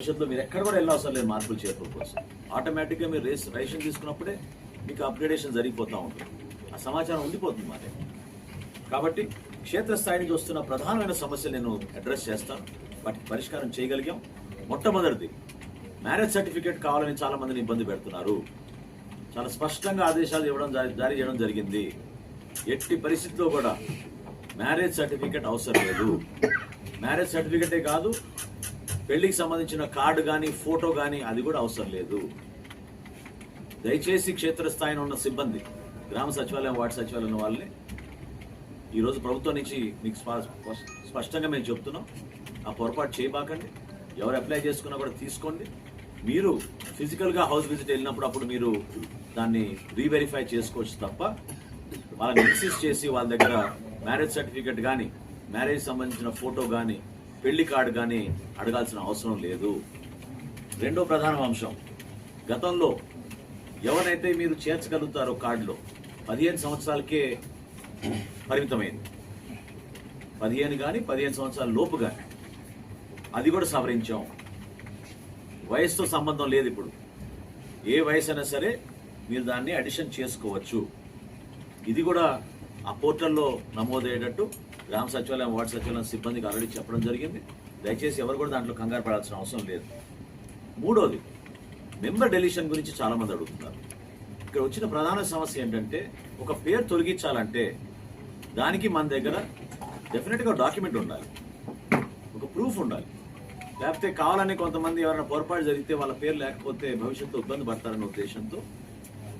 భవిష్యత్తులో మీరు ఎక్కడ కూడా వెళ్ళవసరం లేదు మార్పులు చేర్పుల కోసం ఆటోమేటిక్గా మీరు రేస్ రేషన్ తీసుకున్నప్పుడే మీకు అప్గ్రేడేషన్ జరిగిపోతూ ఉంటుంది. ఆ సమాచారం ఉండిపోతుంది మాట కాబట్టి క్షేత్రస్థాయి నుంచి వస్తున్న ప్రధానమైన సమస్యలు నేను అడ్రస్ చేస్తాను. వాటికి పరిష్కారం చేయగలిగాం. మొట్టమొదటిది మ్యారేజ్ సర్టిఫికేట్ కావాలని చాలా మందిని ఇబ్బంది పెడుతున్నారు. చాలా స్పష్టంగా ఆదేశాలు ఇవ్వడం జారీ జారీ చేయడం జరిగింది. ఎట్టి పరిస్థితిలో కూడా మ్యారేజ్ సర్టిఫికేట్ అవసరం లేదు. మ్యారేజ్ సర్టిఫికేటే కాదు పెళ్ళికి సంబంధించిన కార్డు కానీ ఫోటో కానీ అది కూడా అవసరం లేదు. దయచేసి క్షేత్రస్థాయిలో ఉన్న సిబ్బంది గ్రామ సచివాలయం వార్డు సచివాలయం వాళ్ళని ఈరోజు ప్రభుత్వం నుంచి మీకు స్పష్టంగా మేము చెప్తున్నాం. ఆ పొరపాటు చేయబాకండి. ఎవరు అప్లై చేసుకున్నా కూడా తీసుకోండి. మీరు ఫిజికల్గా హౌస్ విజిట్ వెళ్ళినప్పుడు అప్పుడు మీరు దాన్ని రీవెరిఫై చేసుకోవచ్చు తప్ప వాళ్ళని ఇన్సిస్ట్ చేసి వాళ్ళ దగ్గర మ్యారేజ్ సర్టిఫికెట్ కానీ మ్యారేజ్ సంబంధించిన ఫోటో కానీ పెళ్ళి కార్డు కానీ అడగాల్సిన అవసరం లేదు. రెండో ప్రధాన అంశం. గతంలో ఎవరైతే మీరు చేర్చగలుగుతారో కార్డులో పదిహేను సంవత్సరాలకే పరిమితమైంది. పదిహేను కానీ పదిహేను సంవత్సరాల లోపు కానీ అది కూడా సవరించాం. వయసుతో సంబంధం లేదు ఇప్పుడు. ఏ వయసు అయినా సరే మీరు దాన్ని అడిషన్ చేసుకోవచ్చు. ఇది కూడా ఆ పోర్టల్లో నమోదయ్యేటట్టు గ్రామ సచివాలయం వార్డు సచివాలయం సిబ్బందికి ఆల్రెడీ చెప్పడం జరిగింది. దయచేసి ఎవరు కూడా దాంట్లో కంగారు పడాల్సిన అవసరం లేదు. మూడోది మెంబర్ డెలిషన్ గురించి చాలా మంది అడుగుతున్నారు. ఇక్కడ వచ్చిన ప్రధాన సమస్య ఏంటంటే ఒక పేరు తొలగించాలంటే దానికి మన దగ్గర డెఫినెట్గా డాక్యుమెంట్ ఉండాలి. ఒక ప్రూఫ్ ఉండాలి. లేకపోతే కావాలని కొంతమంది ఎవరైనా పొరపాటు జరిగితే వాళ్ళ పేరు లేకపోతే భవిష్యత్తు ఇబ్బంది పడతారనే ఉద్దేశంతో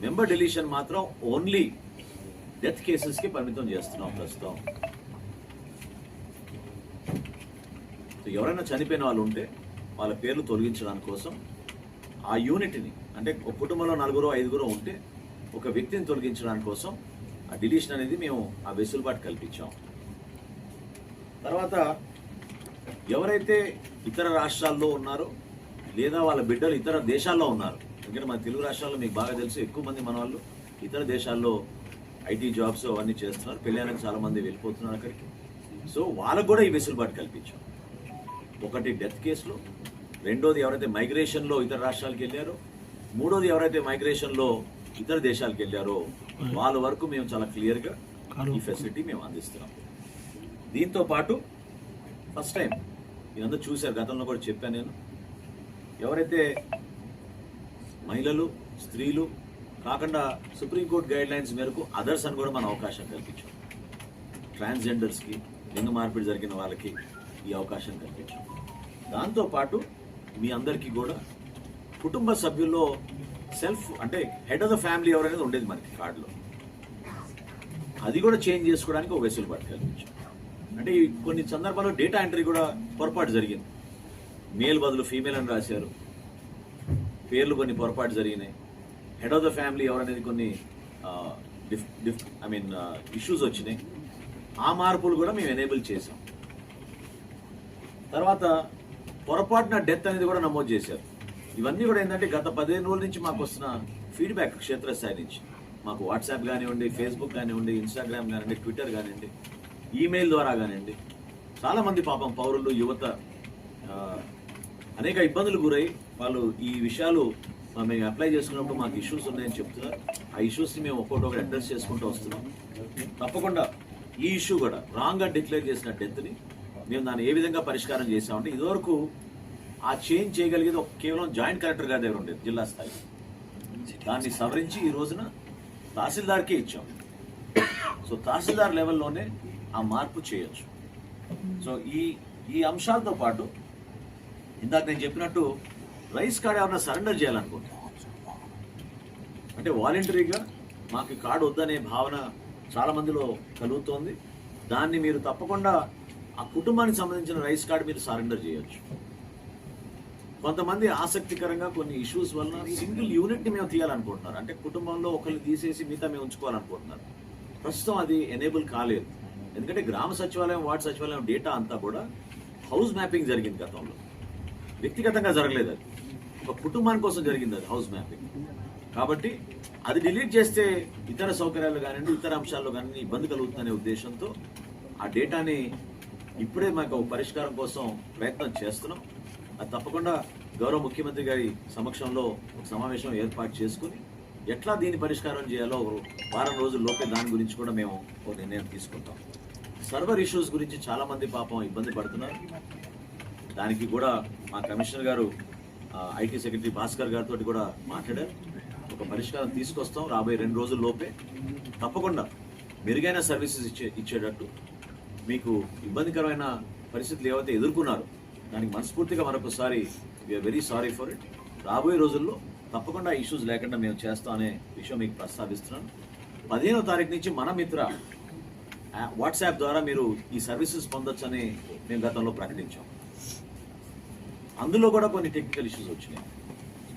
మెంబర్ డెలిషన్ మాత్రం ఓన్లీ డెత్ కేసెస్కి పరిమితం చేస్తున్నాం ప్రస్తుతం సో ఎవరైనా చనిపోయిన వాళ్ళు ఉంటే వాళ్ళ పేర్లు తొలగించడానికి కోసం ఆ యూనిట్ని అంటే ఒక కుటుంబంలో నలుగురు ఐదుగురు ఉంటే ఒక వ్యక్తిని తొలగించడానికి కోసం ఆ డిలీషన్ అనేది మేము ఆ వెసులుబాటు కల్పించాం. తర్వాత ఎవరైతే ఇతర రాష్ట్రాల్లో ఉన్నారో లేదా వాళ్ళ బిడ్డలు ఇతర దేశాల్లో ఉన్నారు ఎందుకంటే మన తెలుగు రాష్ట్రాల్లో మీకు బాగా తెలుసు ఎక్కువ మంది మన వాళ్ళు ఇతర దేశాల్లో ఐటీ జాబ్స్ అవన్నీ చేస్తున్నారు పెళ్ళైనాక చాలామంది వెళ్ళిపోతున్నారు అక్కడికి. సో వాళ్ళకు కూడా ఈ వెసులుబాటు కల్పించాం. ఒకటి డెత్ కేసులో రెండోది ఎవరైతే మైగ్రేషన్లో ఇతర రాష్ట్రాలకు వెళ్ళారో మూడోది ఎవరైతే మైగ్రేషన్లో ఇతర దేశాలకు వెళ్ళారో వాళ్ళ వరకు మేము చాలా క్లియర్గా ఈ ఫెసిలిటీ మేము అందిస్తున్నాం. దీంతో పాటు ఫస్ట్ టైం మీరందరూ చూశారు గతంలో కూడా చెప్పాను నేను. ఎవరైతే మహిళలు స్త్రీలు కాకుండా సుప్రీంకోర్టు గైడ్ లైన్స్ మేరకు అదర్స్ అని కూడా మనం అవకాశం కల్పించాం. ట్రాన్స్జెండర్స్కి లింగ మార్పిడి జరిగిన వాళ్ళకి ఈ అవకాశం కల్పించాం. దాంతోపాటు మీ అందరికీ కూడా కుటుంబ సభ్యుల్లో సెల్ఫ్ అంటే హెడ్ ఆఫ్ ద ఫ్యామిలీ ఎవరనేది ఉండేది మనకి కార్డులో. అది కూడా చేంజ్ చేసుకోవడానికి ఒక వెసులుబాటు కల్పించాం. అంటే కొన్ని సందర్భాల్లో డేటా ఎంట్రీ కూడా పొరపాటు జరిగింది. మేల్ బదులు ఫీమేల్ అని రాశారు. పేర్లు కొన్ని పొరపాటు జరిగినాయి. హెడ్ ఆఫ్ ద ఫ్యామిలీ ఎవరనేది కొన్ని diff diff I mean issues వచ్చినాయి. ఆ మార్పులు కూడా మేము ఎనేబుల్ చేసాం తర్వాత పొరపాటున డెత్ అనేది కూడా నమోదు చేశారు. ఇవన్నీ కూడా ఏంటంటే గత పదిహేను రోజుల నుంచి మాకు వస్తున్న ఫీడ్బ్యాక్ క్షేత్రస్థాయి నుంచి. మాకు వాట్సాప్ కానివ్వండి ఫేస్బుక్ కానివ్వండి ఇన్స్టాగ్రామ్ కానివ్వండి ట్విట్టర్ కానివ్వండి ఈమెయిల్ ద్వారా కానివ్వండి. చాలామంది పాపం పౌరులు యువత అనేక ఇబ్బందులు గురై వాళ్ళు ఈ విషయాలు మేము అప్లై చేసుకున్నప్పుడు మాకు ఇష్యూస్ ఉన్నాయని చెప్తున్నారు. ఆ ఇష్యూస్ని మేము ఒక్కొక్కటి అడ్రస్ చేసుకుంటూ వస్తున్నాం. తప్పకుండా ఈ ఇష్యూ కూడా రాంగ్గా డిక్లేర్ చేసిన డెత్ని మేము దాన్ని ఏ విధంగా పరిష్కారం చేసామంటే ఇదివరకు ఆ చేంజ్ చేయగలిగేది ఒక కేవలం జాయింట్ కలెక్టర్ గారి దగ్గర ఉండేది జిల్లా స్థాయి. దాన్ని సవరించి ఈ రోజున తహసీల్దార్కే ఇచ్చాం. సో తహసీల్దార్ లెవెల్లోనే ఆ మార్పు చేయొచ్చు. సో ఈ ఈ అంశాలతో పాటు ఇందాక నేను చెప్పినట్టు రైస్ కార్డ్ ఏమైనా సరెండర్ చేయాలనుకుంటా అంటే వాలంటరీగా మాకు కార్డు వద్దనే భావన చాలా మందిలో కలుగుతోంది. దాన్ని మీరు తప్పకుండా ఆ కుటుంబానికి సంబంధించిన రైస్ కార్డు మీరు సరెండర్ చేయొచ్చు. కొంతమంది ఆసక్తికరంగా కొన్ని ఇష్యూస్ వలన సింగిల్ యూనిట్ని మేము తీయాలనుకుంటున్నారు. అంటే కుటుంబంలో ఒకరిని తీసేసి మిగతా మేము ఉంచుకోవాలనుకుంటున్నారు. ప్రస్తుతం అది ఎనేబుల్ కాలేదు. ఎందుకంటే గ్రామ సచివాలయం వార్డు సచివాలయం డేటా అంతా కూడా హౌస్ మ్యాపింగ్ జరిగింది గతంలో. వ్యక్తిగతంగా జరగలేదు అది. ఒక కుటుంబాని కోసం జరిగింది అది హౌస్ మ్యాపింగ్. కాబట్టి అది డిలీట్ చేస్తే ఇతర సౌకర్యాలు కానివ్వండి ఇతర అంశాల్లో కానీ ఇబ్బంది కలుగుతుందనే ఉద్దేశంతో ఆ డేటాని ఇప్పుడే మాకు పరిష్కారం కోసం ప్రయత్నం చేస్తున్నాం. అది తప్పకుండా గౌరవ ముఖ్యమంత్రి గారి సమక్షంలో ఒక సమావేశం ఏర్పాటు చేసుకుని ఎట్లా దీన్ని పరిష్కారం చేయాలో వారం రోజుల్లోపే దాని గురించి కూడా మేము ఒక నిర్ణయం తీసుకుంటాం. సర్వర్ ఇష్యూస్ గురించి చాలామంది పాపం ఇబ్బంది పడుతున్నారు. దానికి కూడా మా కమిషనర్ గారు ఐటీ సెక్రటరీ భాస్కర్ గారితో కూడా మాట్లాడారు. ఒక పరిష్కారం తీసుకొస్తాం రాబోయే రెండు రోజుల్లోపే తప్పకుండా మెరుగైన సర్వీసెస్ ఇచ్చే ఇచ్చేటట్టు మీకు ఇబ్బందికరమైన పరిస్థితులు ఏవైతే ఎదుర్కొన్నారు దానికి మనస్ఫూర్తిగా మరొకసారి we are very sorry for it రాబోయే రోజుల్లో తప్పకుండా ఇష్యూస్ లేకుండా మేము చేస్తాం అనే విషయం మీకు ప్రస్తావిస్తున్నాను. పదిహేనో తారీఖు నుంచి మన మిత్ర వాట్సాప్ ద్వారా మీరు ఈ సర్వీసెస్ పొందొచ్చని మేము గతంలో ప్రకటించాం. అందులో కూడా కొన్ని టెక్నికల్ ఇష్యూస్ వచ్చినాయి.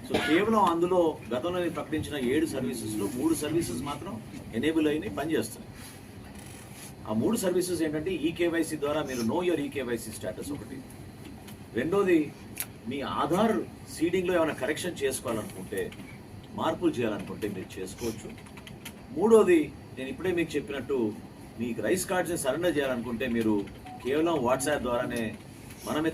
సో కేవలం అందులో గతంలో ప్రకటించిన ఏడు సర్వీసెస్లో మూడు సర్వీసెస్ మాత్రం ఎనేబుల్ అయినాయి పనిచేస్తున్నాయి. ఆ మూడు సర్వీసెస్ ఏంటంటే ఈ కేవైసీ ద్వారా మీరు నో యువర్ ఈ స్టేటస్ ఒకటి. రెండోది మీ ఆధార్ సీడింగ్లో ఏమైనా కరెక్షన్ చేసుకోవాలనుకుంటే మార్పులు చేయాలనుకుంటే మీరు చేసుకోవచ్చు. మూడోది నేను ఇప్పుడే మీకు చెప్పినట్టు మీకు రైస్ కార్డ్స్ని సరెండర్ చేయాలనుకుంటే మీరు కేవలం వాట్సాప్ ద్వారానే మనమే